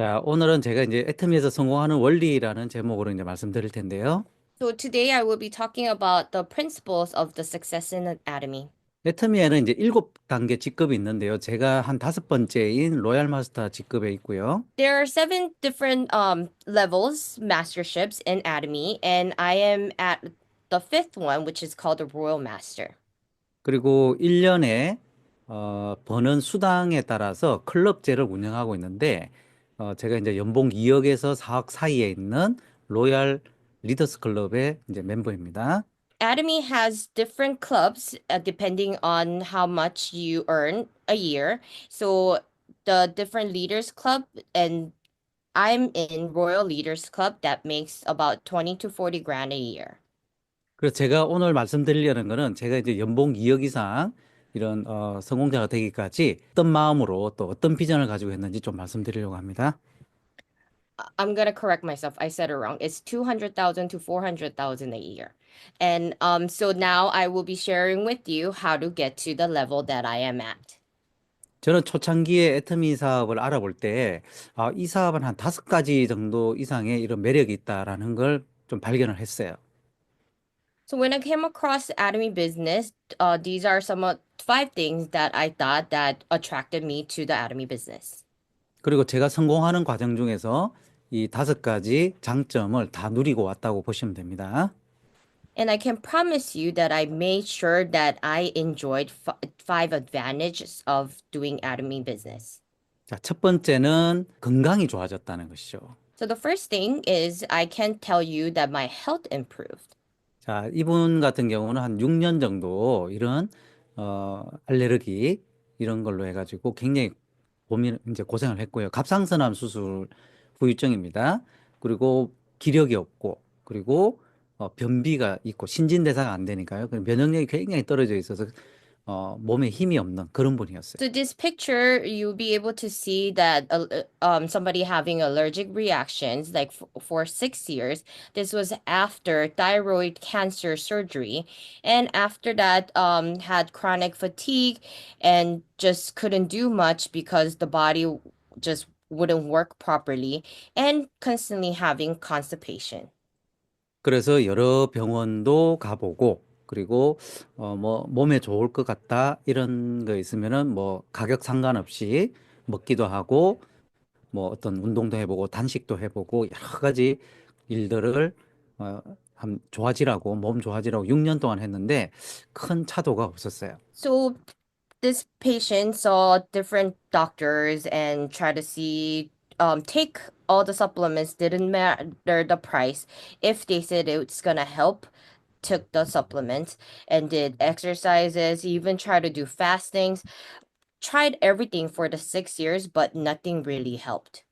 자, 오늘은 제가 이제 애터미에서 성공하는 원리라는 제목으로 이제 말씀드릴 텐데요. So today I will be talking about the principles of the success in Atomy. 애터미에는 이제 일곱 단계 직급이 있는데요. 제가 한 다섯 번째인 로얄 마스터 직급에 있고요. There are seven different um, levels, masterships in Atomy, and I am at the fifth one, which is called the Royal Master. 그리고 1년에 어, 버는 수당에 따라서 클럽제를 운영하고 있는데 어, 제가 이제 연봉 2억에서 4억 사이에 있는 로얄 리더스 클럽의 이제 멤버입니다. Atomy has different clubs uh, depending on how much you earn a year. So the different leaders club and I'm in Royal Leaders Club that makes about 20 to 40 grand a year. 그래서 제가 오늘 말씀드리려는 거는 제가 이제 연봉 2억 이상 이런 어, 성공자가 되기까지 어떤 마음으로 또 어떤 비전을 가지고 했는지 좀 말씀드리려고 합니다. I'm gonna correct myself. I said it wrong. It's 200,000 to 400,000 a year. And um so now I will be sharing with you how to get to the level that I am at. 저는 초창기에 애터미 사업을 알아볼 때, 아, 이 사업은 한 다섯 가지 정도 이상의 이런 매력이 있다라는 걸 좀 발견을 했어요. So when I came across Atomy Business, uh these are some of five things that I thought that attracted me to the Atomy business. 그리고 제가 성공하는 과정 중에서 이 다섯 가지 장점을 다 누리고 왔다고 보시면 됩니다. And I can promise you that I made sure that I enjoyed f five advantages of doing Atomy business. 자, 첫 번째는 건강이 좋아졌다는 것이죠. So the first thing is I can tell you that my health improved. 자, 이분 같은 경우는 한 6년 정도 이런 어, 알레르기 이런 걸로 해가지고 굉장히 고민 이제 고생을 했고요. 갑상선암 수술 후유증입니다. 그리고 기력이 없고 그리고 어, 변비가 있고 신진대사가 안 되니까요. 그 면역력이 굉장히 떨어져 있어서 어, 몸에 힘이 없는 그런 분이었어요. So this picture, you'll be able to see that uh, uh, um somebody having allergic reactions like f for six years. This was after thyroid cancer surgery, and after that, um had chronic fatigue and just couldn't do much because the body w- just wouldn't work properly and constantly having constipation. 그래서 여러 병원도 가보고 그리고 어 뭐 몸에 좋을 것 같다 이런 거 있으면은 뭐 가격 상관없이 먹기도 하고 뭐 어떤 운동도 해보고 단식도 해보고 여러 가지 일들을 어 한 좋아지라고 몸 좋아지라고 6년 동안 했는데 큰 차도가 없었어요. So this patient saw different doctors and tried to see um take all the supplements didn't matter the price if they said it's gonna help took the supplements and did exercises even tried to do fastings tried everything for the six years but nothing really helped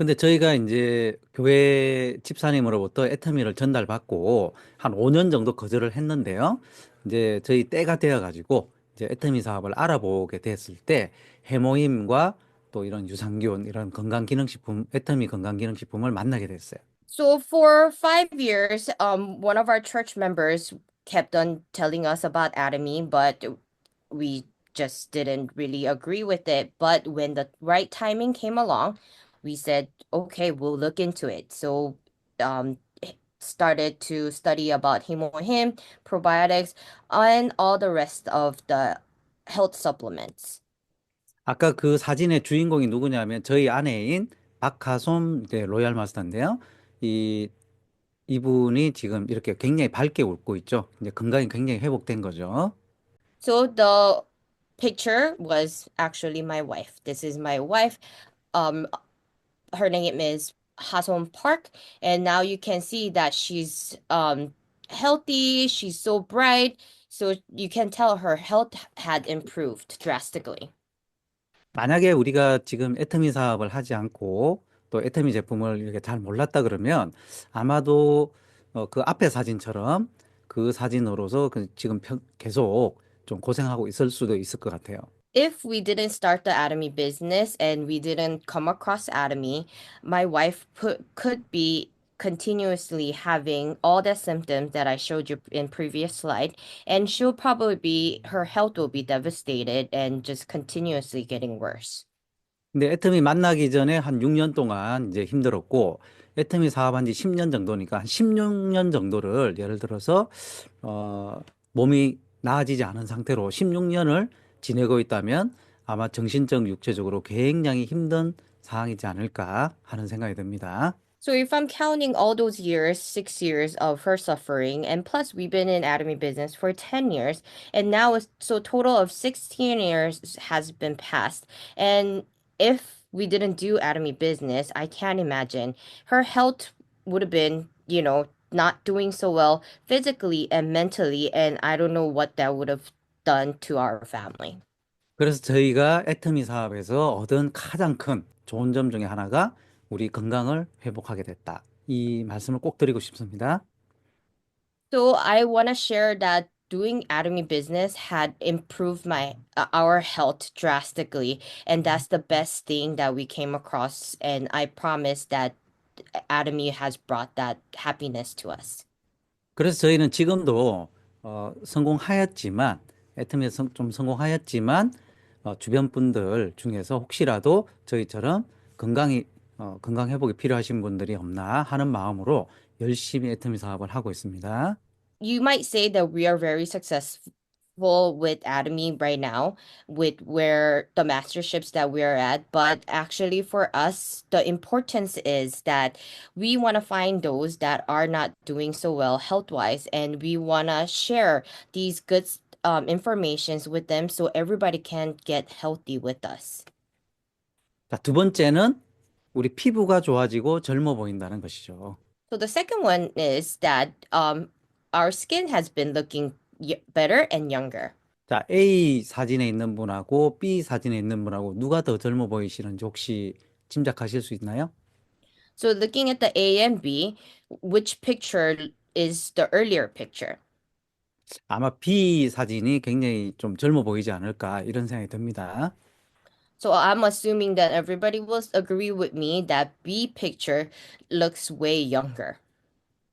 근데 저희가 이제 교회 집사님으로부터 애터미를 전달받고 한 5년 정도 거절을 했는데요. 이제 저희 때가 되어 가지고 이제 애터미 사업을 알아보게 됐을 때 해모임과 또 이런 유산균 이런 건강기능식품 애터미 건강기능식품을 만나게 됐어요. So for five years, um, one of our church members kept on telling us about Atomy, but we just didn't really agree with it. But when the right timing came along, we said, okay, we'll look into it. So um, h- started to study about hemohim, probiotics, and all the rest of the health supplements. 아까 그 사진의 주인공이 누구냐면 저희 아내인 박하솜 이제 로얄 마스터인데요. 이 이분이 지금 이렇게 굉장히 밝게 웃고 있죠. 이제 건강이 굉장히 회복된 거죠. So the picture was actually my wife. This is my wife. Um, her name is Hasom Park, and now you can see that she's um healthy. She's so bright, so you can tell her health had improved drastically. 만약에 우리가 지금 애터미 사업을 하지 않고 또 애터미 제품을 이렇게 잘 몰랐다 그러면 아마도 어, 그 앞에 사진처럼 그 사진으로서 그 지금 평- 계속 좀 고생하고 있을 수도 있을 것 같아요. If we didn't start the Atomy business and we didn't come across Atomy, my wife put, could be continuously having all the symptoms that I showed you in previous slide, and she'll probably be her health will be devastated and just continuously getting worse. 근데 애터미 만나기 전에 한 6년 동안 이제 힘들었고, 애터미 사업한 지 10년 정도니까 한 16년 정도를 예를 들어서, 어, 몸이 나아지지 않은 상태로 16년을 지내고 있다면 아마 정신적, 육체적으로 굉장히 힘든 상황이지 않을까 하는 생각이 듭니다. So if I'm counting all those years, six years of her suffering, and plus we've been in Atomy business for 10 years, and now it's so total of 16 years has been passed. And if we didn't do Atomy business, I can't imagine her health would have been, you know, not doing so well physically and mentally, and I don't know what that would have done to our family. 그래서 저희가 애터미 사업에서 얻은 가장 큰 좋은 점 중에 하나가 우리 건강을 회복하게 됐다. 이 말씀을 꼭 드리고 싶습니다. So I want to share that doing Atomy business had improved my uh, our health drastically, and that's the best thing that we came across. And I promise that Atomy has brought that happiness to us. 그래서 저희는 지금도 어, 성공하였지만 애터미에서 성- 좀 성공하였지만 어, 주변 분들 중에서 혹시라도 저희처럼 건강이 어, 건강 회복이 필요하신 분들이 없나 하는 마음으로 열심히 애터미 사업을 하고 있습니다. You might say that we are very successful with Atomy right now, with where the masterships that we are at. But actually, for us, the importance is that we want to find those that are not doing so well health wise, and we want to share these good um, informations with them so everybody can get healthy with us. 자, 두 번째는 우리 피부가 좋아지고 젊어 보인다는 것이죠. So the second one is that um, our skin has been looking y- better and younger. 자, A 사진에 있는 분하고 B 사진에 있는 분하고 누가 더 젊어 보이시는지 혹시 짐작하실 수 있나요? So looking at the A and B, which picture is the earlier picture? 아마 B 사진이 굉장히 좀 젊어 보이지 않을까 이런 생각이 듭니다. So I'm assuming that everybody will agree with me that B picture looks way younger.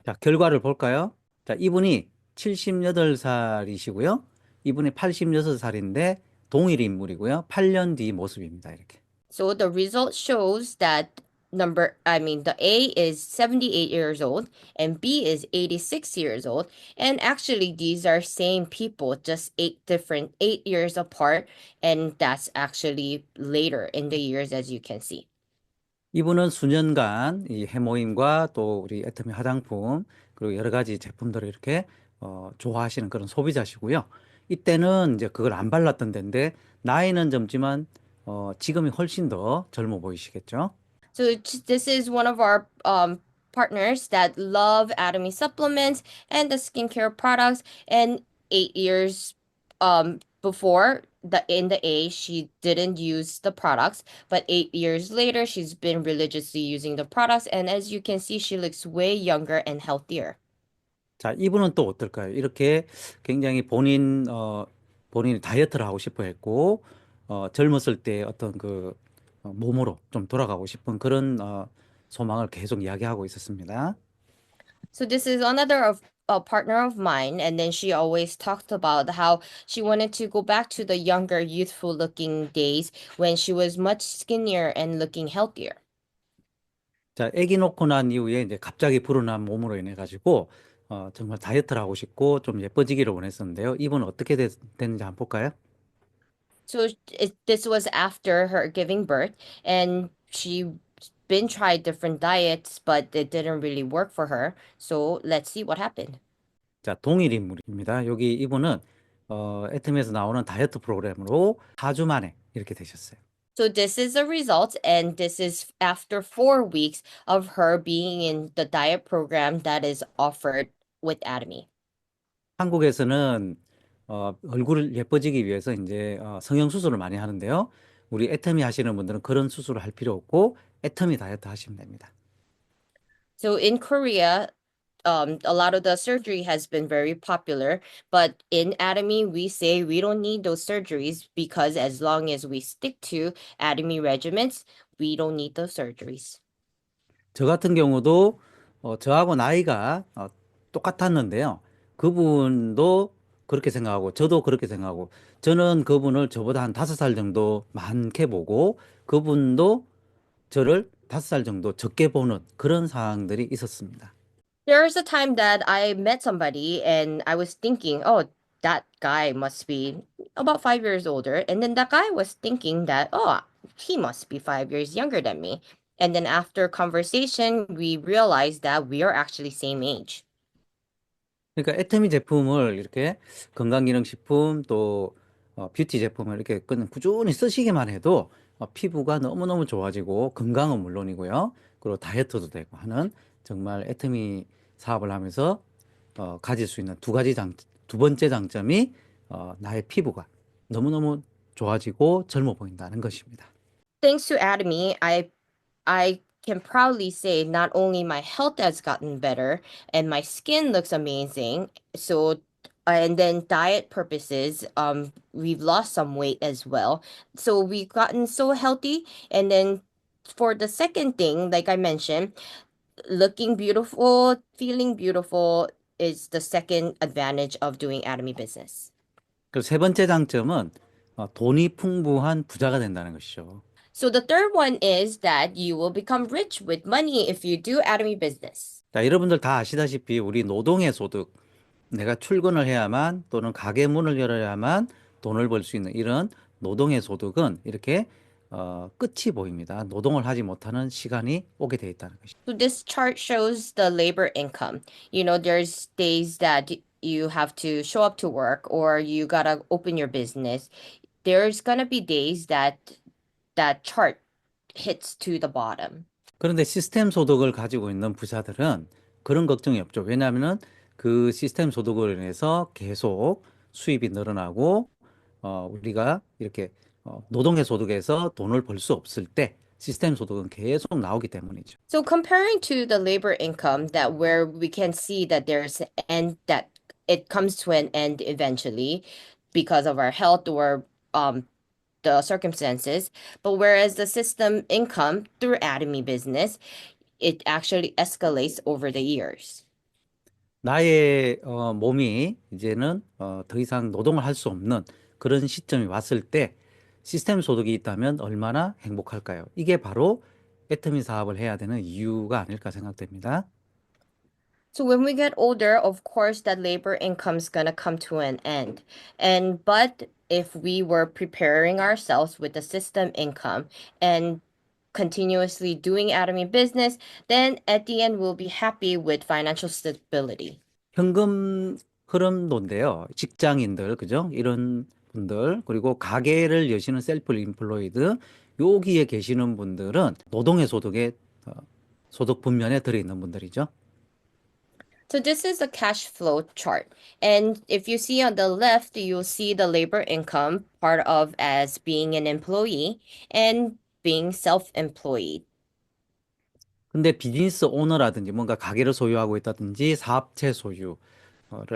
자, 결과를 볼까요? 자, 이분이 78살이시고요. 이분이 86살인데 동일 인물이고요. 8년 뒤 모습입니다. 이렇게. So the result shows that number, I mean, the A is 78 years old and B is 86 years old. And actually, these are same people, just eight different, eight years apart. And that's actually later in the years, as you can see. 이분은 수년간 이 해모임과 또 우리 애터미 화장품 그리고 여러 가지 제품들을 이렇게 어, 좋아하시는 그런 소비자시고요. 이때는 이제 그걸 안 발랐던 데인데 나이는 젊지만 어, 지금이 훨씬 더 젊어 보이시겠죠? So this is one of our um, partners that love Atomy supplements and the skincare products. And eight years um, before the in the A, she didn't use the products, but eight years later, she's been religiously using the products. And as you can see, she looks way younger and healthier. 자, 이분은 또 어떨까요? 이렇게 굉장히 본인, 어, 본인이 다이어트를 하고 싶어 했고, 어, 젊었을 때 어떤 그 어, 몸으로 좀 돌아가고 싶은 그런 어, 소망을 계속 이야기하고 있었습니다. So this is another of a partner of mine, and then she always talked about how she wanted to go back to the younger, youthful looking days when she was much skinnier and looking healthier. 자, 아기 놓고 난 이후에 이제 갑자기 불어난 몸으로 인해 가지고 어, 정말 다이어트를 하고 싶고 좀 예뻐지기를 원했었는데요. 이분은 어떻게 됐, 됐는지 한번 볼까요? So it, this was after her giving birth, and she been tried different diets, but it didn't really work for her. So let's see what happened. 자, 동일 인물입니다. 여기 이분은 어, 애터미에서 나오는 다이어트 프로그램으로 4주 만에 이렇게 되셨어요. So this is the result, and this is after four weeks of her being in the diet program that is offered with Atomy. 한국에서는 어, 얼굴을 예뻐지기 위해서 이제 어, 성형 수술을 많이 하는데요. 우리 애터미 하시는 분들은 그런 수술을 할 필요 없고 애터미 다이어트 하시면 됩니다. So in Korea, um, a lot of the surgery has been very popular, but in Atomy, we say we don't need those surgeries because as long as we stick to Atomy regimens, we don't need those surgeries. 저 같은 경우도 어, 저하고 나이가 어, 똑같았는데요. 그분도 그렇게 생각하고 저도 그렇게 생각하고 저는 그분을 저보다 한 다섯 살 정도 많게 보고 그분도 저를 다섯 살 정도 적게 보는 그런 상황들이 있었습니다. There was a time that I met somebody and I was thinking, oh, that guy must be about five years older. And then that guy was thinking that, oh, he must be five years younger than me. And then after conversation, we realized that we are actually same age. 그러니까 애터미 제품을 이렇게 건강기능식품 또 어, 뷰티 제품을 이렇게 꾸준히 쓰시기만 해도 어, 피부가 너무너무 좋아지고 건강은 물론이고요. 그리고 다이어트도 되고 하는 정말 애터미 사업을 하면서 어, 가질 수 있는 두 가지 장, 두 번째 장점이 어, 나의 피부가 너무너무 좋아지고 젊어 보인다는 것입니다. Thanks to Atomy, I I can proudly say not only my health has gotten better and my skin looks amazing. So and then diet purposes, um, we've lost some weight as well. So we've gotten so healthy. And then for the second thing, like I mentioned, looking beautiful, feeling beautiful is the second advantage of doing Atomy business. 그 세 번째 장점은 어, 돈이 풍부한 부자가 된다는 것이죠. So the third one is that you will become rich with money if you do Atomy business. 자, 여러분들 다 아시다시피 우리 노동의 소득, 내가 출근을 해야만 또는 가게 문을 열어야만 돈을 벌 수 있는 이런 노동의 소득은 이렇게 어, 끝이 보입니다. 노동을 하지 못하는 시간이 오게 돼 있다는 것이죠. So this chart shows the labor income. You know, there's days that you have to show up to work or you gotta open your business. There's gonna be days that that chart hits to the bottom. 그런데 시스템 소득을 가지고 있는 부자들은 그런 걱정이 없죠. 왜냐하면은 그 시스템 소득으로 인해서 계속 수입이 늘어나고 어, 우리가 이렇게 어, 노동의 소득에서 돈을 벌 수 없을 때 시스템 소득은 계속 나오기 때문이죠. So comparing to the labor income that where we can see that there's an end that it comes to an end eventually because of our health or um the circumstances. But whereas the system income through Atomy business, it actually escalates over the years. 나의 어, 몸이 이제는 어, 더 이상 노동을 할 수 없는 그런 시점이 왔을 때 시스템 소득이 있다면 얼마나 행복할까요? 이게 바로 애터미 사업을 해야 되는 이유가 아닐까 생각됩니다. So when we get older, of course, that labor income's gonna come to an end. And but if we were preparing ourselves with the system income and continuously doing Atomy business, then at the end we'll be happy with financial stability. 현금 흐름도인데요. 직장인들, 그죠? 이런 분들, 그리고 가게를 여시는 셀프 인플로이드, 여기에 계시는 분들은 노동의 소득에, 어, 소득 분면에 들어있는 분들이죠. So this is a cash flow chart. And if you see on the left, you'll see the labor income part of as being an employee and being self-employed. 근데 비즈니스 오너라든지 뭔가 가게를 소유하고 있다든지 사업체 소유를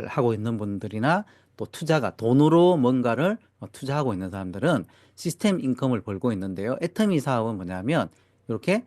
하고 있는 분들이나 또 투자가 돈으로 뭔가를 어, 투자하고 있는 사람들은 시스템 인컴을 벌고 있는데요. 애터미 사업은 뭐냐면 이렇게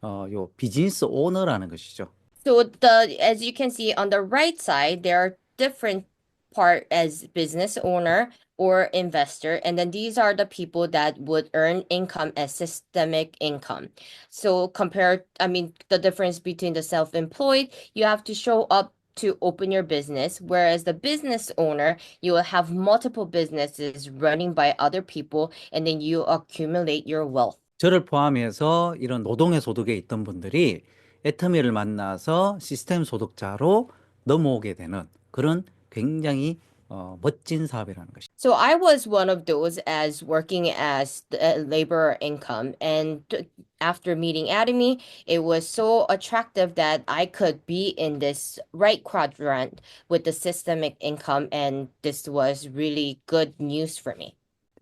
어, 요 비즈니스 오너라는 것이죠. So the as you can see on the right side, there are different part as business owner or investor, and then these are the people that would earn income as systemic income. So compared, I mean, the difference between the self-employed, you have to show up to open your business, whereas the business owner, you will have multiple businesses running by other people, and then you accumulate your wealth. 저를 포함해서 이런 노동의 소득에 있던 분들이 애터미를 만나서 시스템 소득자로 넘어오게 되는 그런 굉장히 어, 멋진 사업이라는 것이죠. So I was one of those as working as the uh, labor income. And t- after meeting Atomy, it was so attractive that I could be in this right quadrant with the systemic income. And this was really good news for me.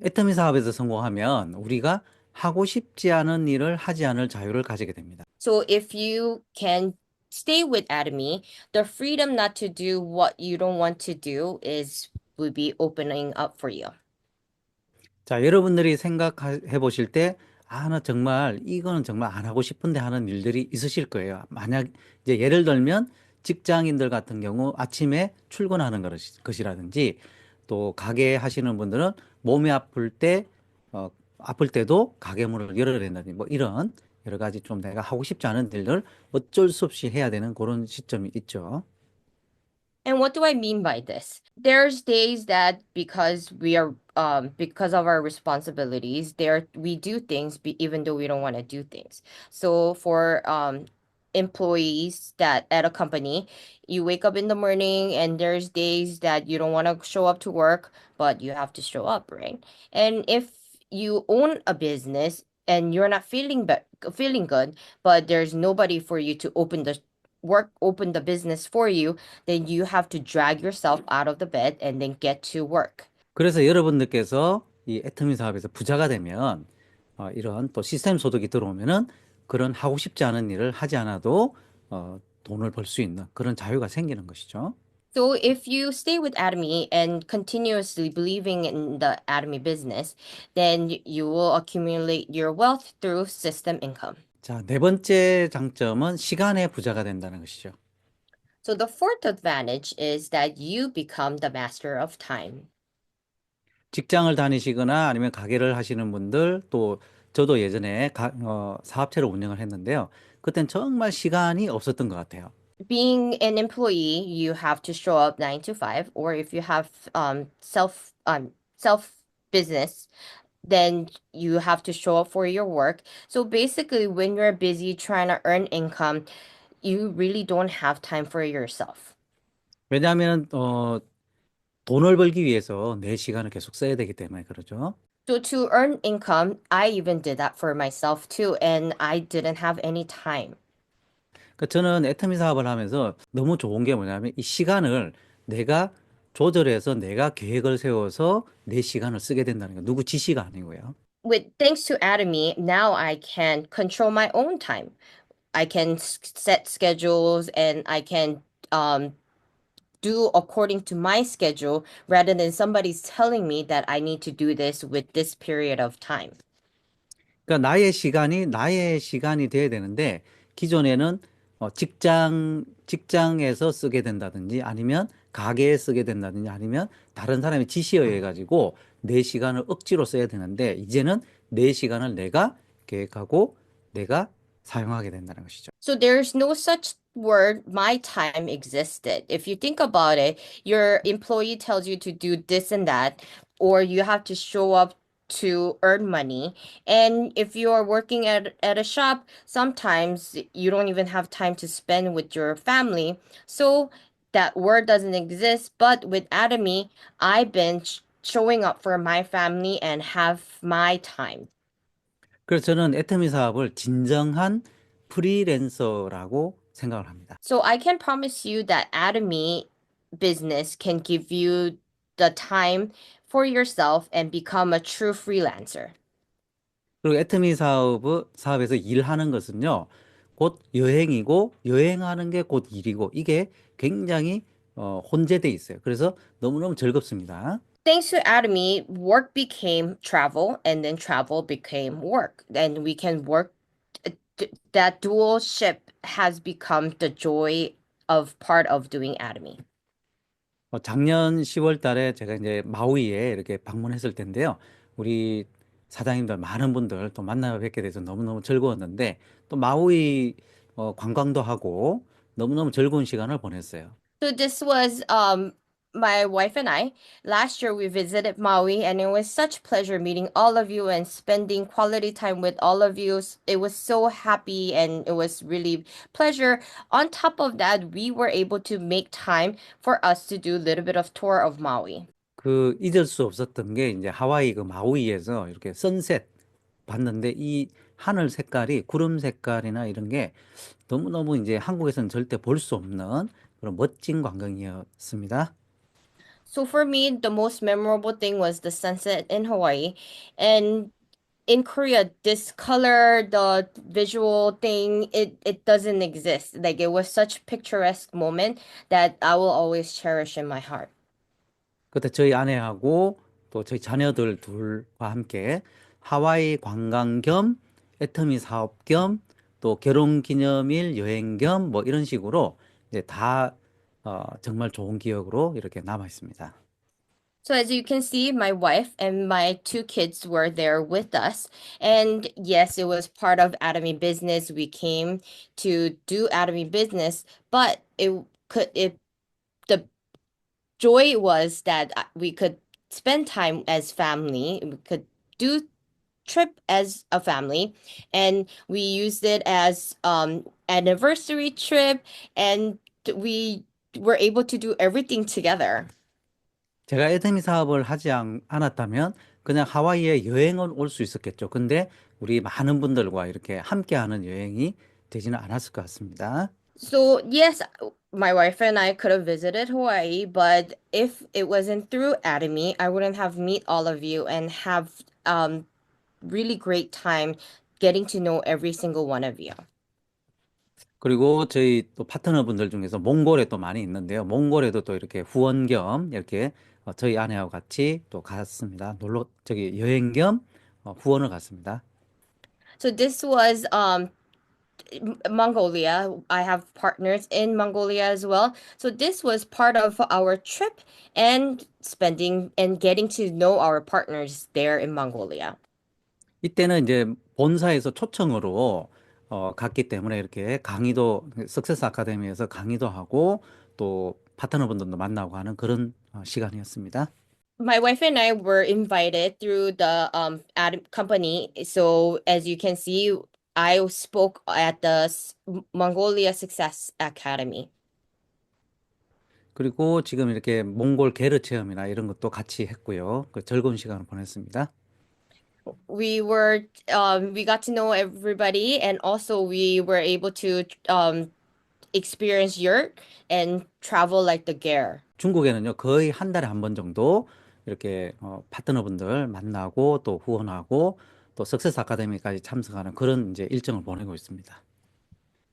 애터미 사업에서 성공하면 우리가 하고 싶지 않은 일을 하지 않을 자유를 가지게 됩니다. So if you can stay with Atomy, the freedom not to do what you don't want to do is will be opening up for you. 자, 여러분들이 생각해 보실 때, 아, 나 정말 이거는 정말 안 하고 싶은데 하는 일들이 있으실 거예요. 만약 이제 예를 들면 직장인들 같은 경우 아침에 출근하는 것이- 것이라든지 또 가게 하시는 분들은 몸이 아플 때, 어, 아플 때도 가게 문을 열어야 된다든지 뭐 이런 여러 가지 좀 내가 하고 싶지 않은 일들 어쩔 수 없이 해야 되는 그런 시점이 있죠. And what do I mean by this? There's days that because we are um because of our responsibilities, there we do things be, even though we don't want to do things. So for um employees that at a company, you wake up in the morning and there's days that you don't want to show up to work, but you have to show up, right? And if you own a business and you're not feeling be- feeling good, but there's nobody for you to open the work open the business for you, then you have to drag yourself out of the bed and then get to work. 그래서 여러분들께서 이 애터미 사업에서 부자가 되면 어, 이런 또 시스템 소득이 들어오면은 그런 하고 싶지 않은 일을 하지 않아도 어, 돈을 벌 수 있는 그런 자유가 생기는 것이죠. So if you stay with Atomy and continuously believing in the Atomy business, then you will accumulate your wealth through system income. 자, 네 번째 장점은 시간의 부자가 된다는 것이죠. So the fourth advantage is that you become the master of time. 직장을 다니시거나 아니면 가게를 하시는 분들 또 저도 예전에 가, 어, 사업체를 운영을 했는데요. 그땐 정말 시간이 없었던 것 같아요. being an employee, you have to show up nine to five, or if you have um self um self business, then you have to show up for your work. So basically, when you're busy trying to earn income, you really don't have time for yourself. 왜냐하면 어, 돈을 벌기 위해서 내 시간을 계속 써야 되기 때문에 그러죠. So to earn income, I even did that for myself too, and I didn't have any time. 그러니까 저는 애터미 사업을 하면서 너무 좋은 게 뭐냐면 이 시간을 내가 조절해서 내가 계획을 세워서 내 시간을 쓰게 된다는 거. 누구 지시가 아니고요. with thanks to Atomy, now I can control my own time. I can set schedules and I can um do according to my schedule rather than somebody's telling me that I need to do this with this period of time. 그러니까 나의 시간이 나의 시간이 돼야 되는데 기존에는 어, 직장 직장에서 쓰게 된다든지 아니면 가게에 쓰게 된다든지 아니면 다른 사람의 지시에 의해 가지고 내 시간을 억지로 써야 되는데 이제는 내 시간을 내가 계획하고 내가 사용하게 된다는 것이죠. So there's no such word, my time existed. If you think about it, your employee tells you to do this and that, or you have to show up to earn money. And if you are working at, at a shop, sometimes you don't even have time to spend with your family. So that word doesn't exist. But with Atomy, I've been sh- showing up for my family and have my time. 그래서 저는 애터미 사업을 진정한 프리랜서라고 생각을 합니다. So I can promise you that Atomy business can give you the time for yourself and become a true freelancer. 그리고 애터미 사업, 사업에서 일하는 것은요, 곧 여행이고, 여행하는 게 곧 일이고, 이게 굉장히 어, 혼재돼 있어요. 그래서 너무너무 즐겁습니다. Thanks to Atomy, work became travel and then travel became work. And we can work th- that dual ship has become the joy of part of doing Atomy. 어, 작년 10월 달에 제가 이제 마우이에 이렇게 방문했을 텐데요. 우리 사장님들 많은 분들 또 만나 뵙게 돼서 너무너무 즐거웠는데, 또 마우이 어, 관광도 하고 너무너무 즐거운 시간을 보냈어요. So this was um my wife and I. Last year we visited Maui and it was such pleasure meeting all of you and spending quality time with all of you. S- It was so happy and it was really pleasure. On top of that, we were able to make time for us to do a little bit of tour of Maui. 그 잊을 수 없었던 게 이제 하와이 그 마우이에서 이렇게 선셋 봤는데 이 하늘 색깔이 구름 색깔이나 이런 게 너무너무 이제 한국에서는 절대 볼 수 없는 그런 멋진 광경이었습니다. So for me, the most memorable thing was the sunset in Hawaii. And in Korea, this color, the visual thing, it, it doesn't exist. Like it was such picturesque moment that I will always cherish in my heart. 그때 저희 아내하고 또 저희 자녀들 둘과 함께 하와이 관광 겸 애터미 사업 겸 또 결혼 기념일 여행 겸 뭐 이런 식으로 이제 다 어, 정말 좋은 기억으로 이렇게 남아 있습니다. So as you can see, my wife and my two kids were there with us. And yes, it was part of Atomy business. We came to do Atomy business, but it could it the joy was that uh, we could spend time as family. We could do trip as a family, and we used it as um anniversary trip, and we were able to do everything together. 제가 애터미 사업을 하지 않, 않았다면 그냥 하와이에 여행은 올 수 있었겠죠. 근데 우리 많은 분들과 이렇게 함께하는 여행이 되지는 않았을 것 같습니다. So, yes, my wife and I could have visited Hawaii, but if it wasn't through Atomy, I wouldn't have meet all of you and have um really great time getting to know every single one of you. 그리고 저희 또 파트너분들 중에서 몽골에 또 많이 있는데요. 몽골에도 또 이렇게 후원 겸 이렇게 어, 저희 아내하고 같이 또 갔습니다. 놀러 저기 여행 겸 어, 후원을 갔습니다. So this was um M- Mongolia. I have partners in Mongolia as well. So this was part of our trip and spending and getting to know our partners there in Mongolia. 이때는 이제 본사에서 초청으로 어, 갔기 때문에 이렇게 강의도 석세스 아카데미에서 강의도 하고 또 파트너분들도 만나고 하는 그런 어, 시간이었습니다. My wife and I were invited through the um ad company. So as you can see, I spoke at the Mongolia Success Academy. 그리고 지금 이렇게 몽골 게르 체험이나 이런 것도 같이 했고요. 그 즐거운 시간을 보냈습니다. We were um we got to know everybody and also we were able to um experience yurt and travel like the Gare. 중국에는요, 거의 한 달에 한 번 정도 이렇게 어, 파트너분들 만나고 또 후원하고 또 석세스 아카데미까지 참석하는 그런 이제 일정을 보내고 있습니다.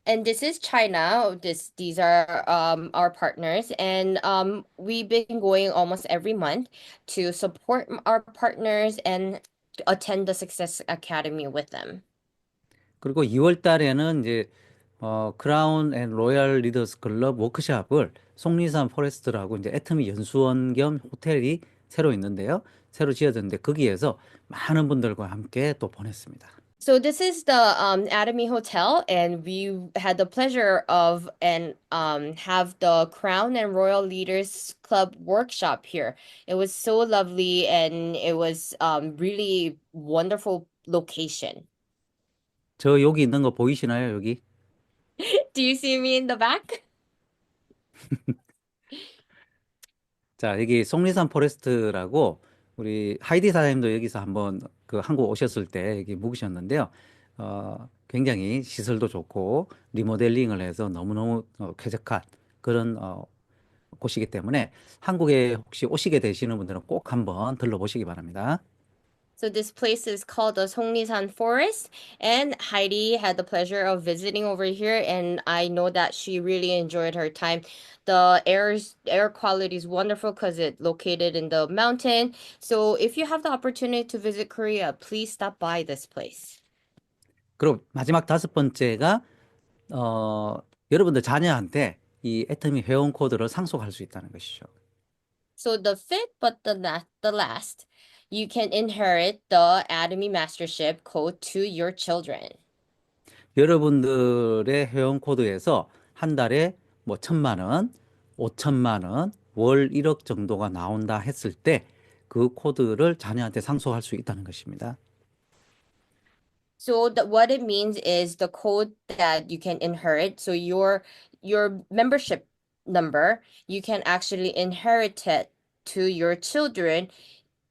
And this is China. This these are um our partners, and um we've been going almost every month to support m- our partners and attend the Success Academy with them. 그리고 2월 달에는 이제 어, 크라운 앤 로얄 리더스 클럽 워크숍을 속리산 포레스트라고 이제 애터미 연수원 겸 호텔이 새로 있는데요. 새로 지어졌는데 거기에서 많은 분들과 함께 또 보냈습니다. So this is the um Atomy Hotel, and we had the pleasure of and um have the Crown and Royal Leaders Club workshop here. It was so lovely, and it was um really wonderful location. 저 여기 있는 거 보이시나요? 여기? Do you see me in the back? 자, 여기 속리산 포레스트라고 우리 하이디 사장님도 여기서 한번 그 한국 오셨을 때 여기 묵으셨는데요. 어, 굉장히 시설도 좋고 리모델링을 해서 너무너무 어, 쾌적한 그런 어, 곳이기 때문에 한국에 혹시 오시게 되시는 분들은 꼭 한번 들러보시기 바랍니다. So this place is called the Songnisan Forest, and Heidi had the pleasure of visiting over here, and I know that she really enjoyed her time. The air's air quality is wonderful because it's located in the mountain. So if you have the opportunity to visit Korea, please stop by this place. 그리고 마지막 다섯 번째가 어, 여러분들 자녀한테 이 애터미 회원 코드를 상속할 수 있다는 것이죠. So the fifth, but the last, the last, you can inherit the Atomy Mastership code to your children. 여러분들의 회원 코드에서 한 달에 뭐 천만 원, 오천만 원, 월 1억 정도가 나온다 했을 때 그 코드를 자녀한테 상속할 수 있다는 것입니다. So the, what it means is the code that you can inherit. So your your membership number, you can actually inherit it to your children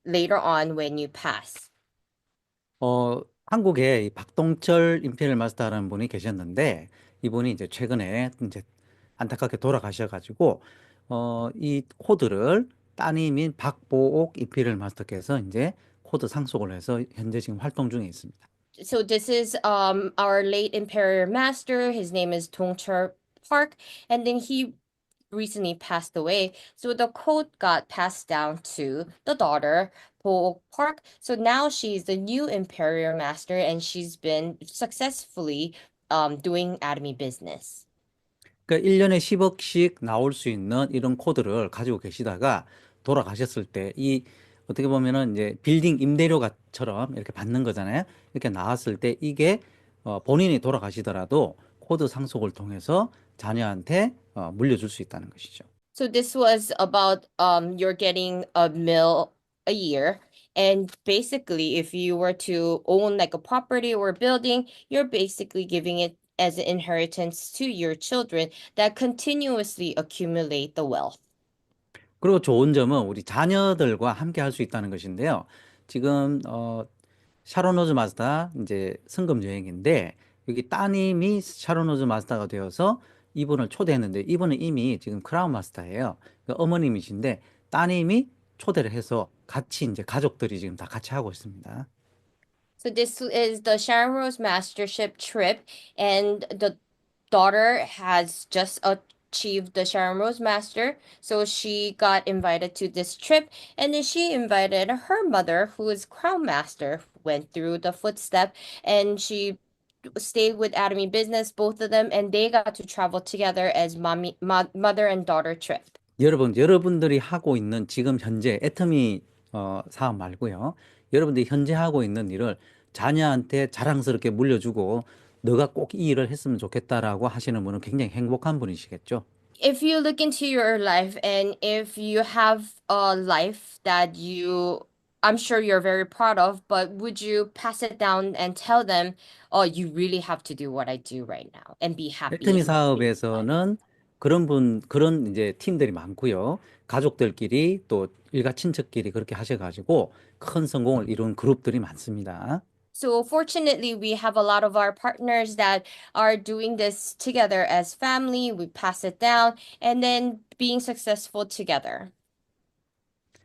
later on when you pass. 어, 한국에 이 박동철 임페리얼 마스터라는 분이 계셨는데 이분이 이제 최근에 이제 안타깝게 돌아가셔가지고 어, 이 코드를 따님인 박보옥 임페리얼 마스터께서 이제 코드 상속을 해서 현재 지금 활동 중에 있습니다. So this is um our late Imperial Master. His name is Tongchar Park, and then he recently passed away. So the code got passed down to the daughter, Po Park. So now she's the new Imperial Master, and she's been successfully um doing Atomy business. 그러니까 1년에 10억씩 나올 수 있는 이런 코드를 가지고 계시다가 돌아가셨을 때 이 어떻게 보면은 이제 빌딩 임대료가처럼 이렇게 받는 거잖아요. 이렇게 나왔을 때 이게 어, 본인이 돌아가시더라도 코드 상속을 통해서 자녀한테 어, 물려줄 수 있다는 것이죠. So this was about um you're getting a mil a year. And basically, if you were to own like a property or a building, you're basically giving it as an inheritance to your children that continuously accumulate the wealth. 그리고 좋은 점은 우리 자녀들과 함께 할 수 있다는 것인데요. 지금 어 샤론 로즈 마스터 이제 성금 여행인데 여기 따님이 샤론 로즈 마스터가 되어서 이분을 초대했는데 이분은 이미 지금 크라운 마스터예요. 그 어머님이신데 따님이 초대를 해서 같이 이제 가족들이 지금 다 같이 하고 있습니다. So this is the Sharon Rose Mastership trip, and the daughter has just achieved the Sharon Rose Master, so she got invited to this trip, and then she invited her mother, who is Crown Master, went through the footstep, and she stayed with Atomy Business, both of them, and they got to travel together as mommy, mo- mother and daughter trip. 여러분, 여러분들이 하고 있는 지금 현재 애터미 어, 사업 말고요. 여러분들이 현재 하고 있는 일을 자녀한테 자랑스럽게 물려주고 너가 꼭 이 일을 했으면 좋겠다라고 하시는 분은 굉장히 행복한 분이시겠죠. if you look into your life and if you have a life that you I'm sure you're very proud of, but would you pass it down and tell them, oh, you really have to do what I do right now and be happy 애터미 in your life?" 사업에서는 그런 분, 그런 이제 팀들이 많고요. 가족들끼리 또 일가 친척끼리 그렇게 하셔가지고 큰 성공을 이룬 그룹들이 많습니다. So fortunately, we have a lot of our partners that are doing this together as family. We pass it down and then being successful together.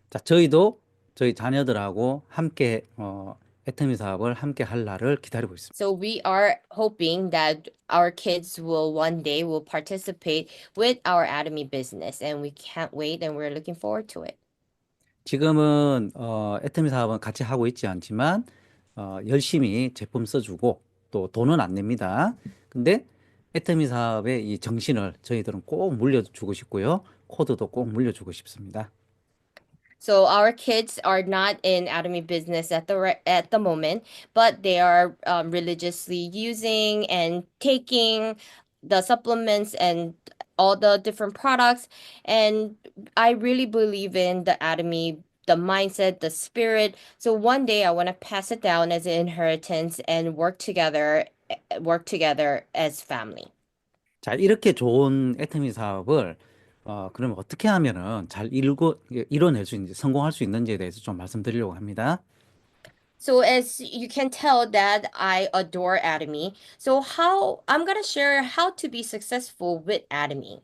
자, 저희도 저희 자녀들하고 함께 어, 애터미 사업을 함께 할 날을 기다리고 있습니다. So we are hoping that our kids will one day will participate with our Atomy business and we can't wait and we're looking forward to it. 지금은 어, 애터미 사업은 같이 하고 있지 않지만 어, 열심히 제품 써주고 또 돈은 안 냅니다. 근데 애터미 사업의 이 정신을 저희들은 꼭 물려주고 싶고요. 코드도 꼭 물려주고 싶습니다. So our kids are not in Atomy business at the re- at the moment, but they are um, religiously using and taking the supplements and all the different products. And I really believe in the Atomy, the mindset, the spirit. So one day I want to pass it down as an inheritance and work together, eh, work together as family. 자, 이렇게 좋은 애터미 사업을 어, 그러면 어떻게 하면은 잘 이루고 이뤄낼 수 있는지 성공할 수 있는지에 대해서 좀 말씀드리려고 합니다. So as you can tell that I adore Atomy. So how I'm gonna share how to be successful with Atomy.